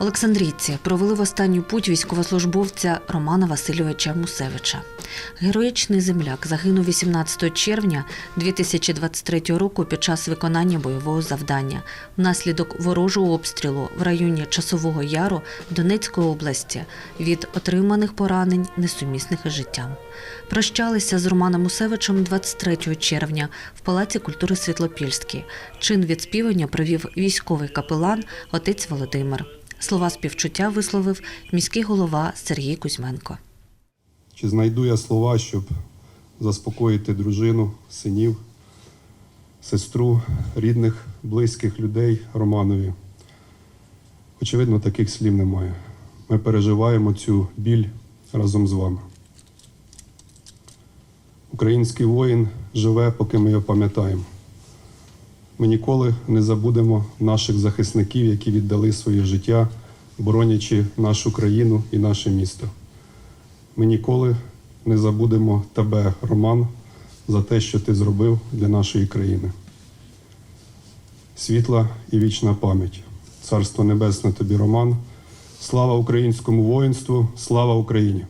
Олександрійці провели в останню путь військовослужбовця Романа Васильовича Мусевича. Героїчний земляк загинув 18 червня 2023 року під час виконання бойового завдання внаслідок ворожого обстрілу в районі Часового Яру Донецької області від отриманих поранень, несумісних із життям. Прощалися з Романом Мусевичем 23 червня в Палаці культури Світлопільській. Чин відспівання провів військовий капелан отець Володимир. Слова співчуття висловив міський голова Сергій Кузьменко. Чи знайду я слова, щоб заспокоїти дружину, синів, сестру, рідних, близьких людей Романові? Очевидно, таких слів немає. Ми переживаємо цю біль разом з вами. Український воїн живе, поки ми його пам'ятаємо. Ми ніколи не забудемо наших захисників, які віддали своє життя, боронячи нашу країну і наше місто. Ми ніколи не забудемо тебе, Роман, за те, що ти зробив для нашої країни. Світла і вічна пам'ять. Царство Небесне тобі, Роман. Слава українському воїнству, слава Україні!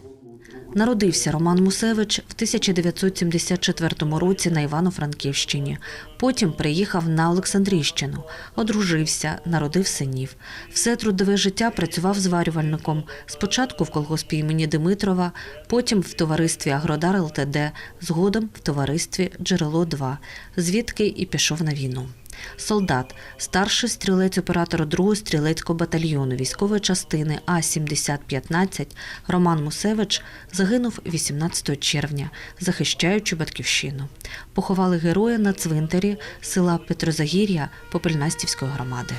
Народився Роман Мусевич в 1974 році на Івано-Франківщині. Потім приїхав на Олександрійщину, одружився, народив синів. Все трудове життя працював зварювальником. Спочатку в колгоспі імені Димитрова, потім в товаристві Агродар ЛТД, згодом в товаристві Джерело 2 звідки і пішов на війну. Солдат, старший стрілець оператора 2-го стрілецького батальйону військової частини А-7015 Роман Мусевич загинув 18 червня, захищаючи батьківщину. Поховали героя на цвинтарі села Петрозагір'я Попельнастівської громади.